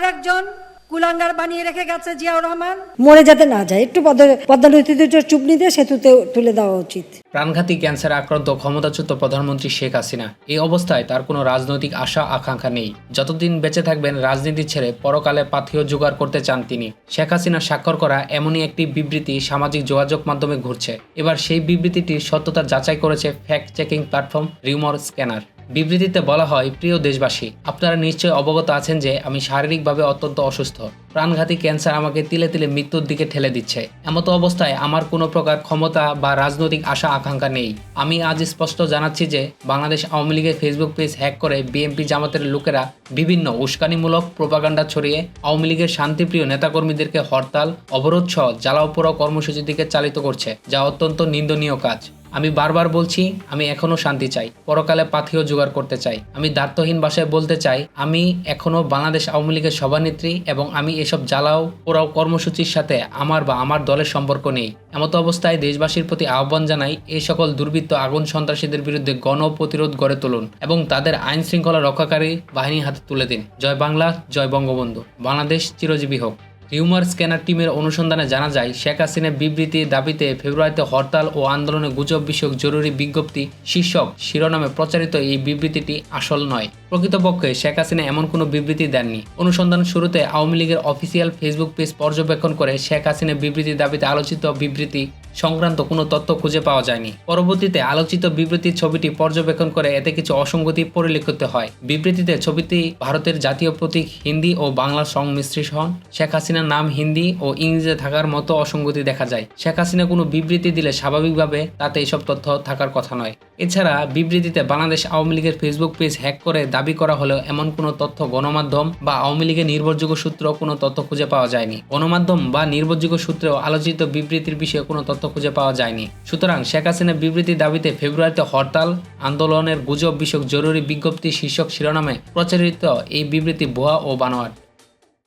আর একজন কুলাঙ্গার বানিয়ে রেখে গেছে জিয়াউর রহমান। মরে যাতে না যায় একটু পদ্মা নদীতে চুপনি দিয়ে সেতুতে তুলে দেওয়া উচিত। প্রাণঘাতী ক্যান্সার আক্রান্ত ক্ষমতাচ্যুত প্রধানমন্ত্রী শেখ হাসিনা। এই অবস্থায় তার কোনো রাজনৈতিক আশা আকাঙ্ক্ষা নেই। যতদিন বেঁচে থাকবেন রাজনীতি ছেড়ে পরকালে পাথিও জোগাড় করতে চান তিনি। শেখ হাসিনা স্বাক্ষর করা এমনই একটি বিবৃতি সামাজিক যোগাযোগ মাধ্যমে ঘুরছে। এবার সেই বিবৃতিটির সত্যতা যাচাই করেছে fact checking platform Rumor Scanner বিবৃতিতে বলা হয়, প্রিয় দেশবাসী, আপনারা নিশ্চয় অবগত আছেন যে আমি শারীরিকভাবে অত্যন্ত অসুস্থ। প্রাণঘাতী ক্যান্সার আমাকে তিলে তিলে মৃত্যুর দিকে ঠেলে দিচ্ছে। এমতো অবস্থায় আমার কোনো প্রকার ক্ষমতা বা রাজনৈতিক আশা আকাঙ্ক্ষা নেই। আমি আজ স্পষ্ট জানাচ্ছি যে বাংলাদেশ আওয়ামী লীগের ফেসবুক পেজ হ্যাক করে বিএনপি জামাতের লোকেরা বিভিন্ন উস্কানিমূলক প্রোপাগান্ডা ছড়িয়ে আওয়ামী লীগের শান্তিপ্রিয় নেতাকর্মীদেরকে হরতাল অবরোধ সহ জ্বালাও পোড়াও কর্মসূচির দিকে চালিত করছে, যা অত্যন্ত নিন্দনীয় কাজ। আমি বারবার বলছি, আমি এখনও শান্তি চাই। পরকালে পাথিও জোগাড় করতে চাই। আমি দার্থহীন ভাষায় বলতে চাই, আমি এখনও বাংলাদেশ আওয়ামী লীগের সভানেত্রী এবং আমি এসব জ্বালাও পোড়াও কর্মসূচির সাথে আমার বা আমার দলের সম্পর্ক নেই। এমতো অবস্থায় দেশবাসীর প্রতি আহ্বান জানাই এই সকল দুর্বৃত্ত আগুন সন্ত্রাসীদের বিরুদ্ধে গণ প্রতিরোধ গড়ে তুলুন এবং তাদের আইন শৃঙ্খলা রক্ষাকারী বাহিনীর হাতে তুলে দিন। জয় বাংলা, জয় বঙ্গবন্ধু। বাংলাদেশ চিরজীবী হোক। রিউমার স্ক্যানার টিমের অনুসন্ধানে জানা যায়, শেখ হাসিনার বিবৃতির দাবিতে ফেব্রুয়ারিতে হরতাল ও আন্দোলনে গুজব বিষয়ক জরুরি বিজ্ঞপ্তি শীর্ষক শিরোনামে প্রচারিত এই বিবৃতিটি আসল নয়। প্রকৃতপক্ষে শেখ হাসিনা এমন কোনো বিবৃতি দেননি। অনুসন্ধান শুরুতে আওয়ামী লীগের অফিসিয়াল ফেসবুক পেজ পর্যবেক্ষণ করে শেখ হাসিনার বিবৃতির দাবিতে আলোচিত বিবৃতি সংক্রান্ত কোনো তথ্য খুঁজে পাওয়া যায়নি। পরবর্তীতে আলোচিত বিবৃতির ছবিটি পর্যবেক্ষণ করে এতে কিছু অসঙ্গতি পরিলক্ষিত হয়। বিবৃতিতে ছবিটি ভারতের জাতীয় প্রতীক হিন্দি ও বাংলা সংমিশ্রণ শেখ হাসিনার নাম হিন্দি ও ইংরেজিতে থাকার মতো অসঙ্গতি দেখা যায়। শেখ হাসিনা কোনো বিবৃতি দিলে স্বাভাবিকভাবে তাতে এসব তথ্য থাকার কথা নয়। এছাড়া বিবৃতিতে বাংলাদেশ আওয়ামী লীগের ফেসবুক পেজ হ্যাক করে দাবি করা হলেও এমন কোনো তথ্য গণমাধ্যম বা আওয়ামী লীগের নির্ভরযোগ্য সূত্র কোনো তথ্য খুঁজে পাওয়া যায়নি। গণমাধ্যম বা নির্ভরযোগ্য সূত্রেও আলোচিত বিবৃতির বিষয়ে কোনো তথ্য খুঁজে পাওয়া যায়নি। সুতরাং শেখ হাসিনার বিবৃতির দাবিতে ফেব্রুয়ারিতে হরতাল, আন্দোলনের গুজব বিষয়ক জরুরি বিজ্ঞপ্তি শীর্ষক শিরোনামে প্রচারিত এই বিবৃতি ভুয়া ও বানোয়াট।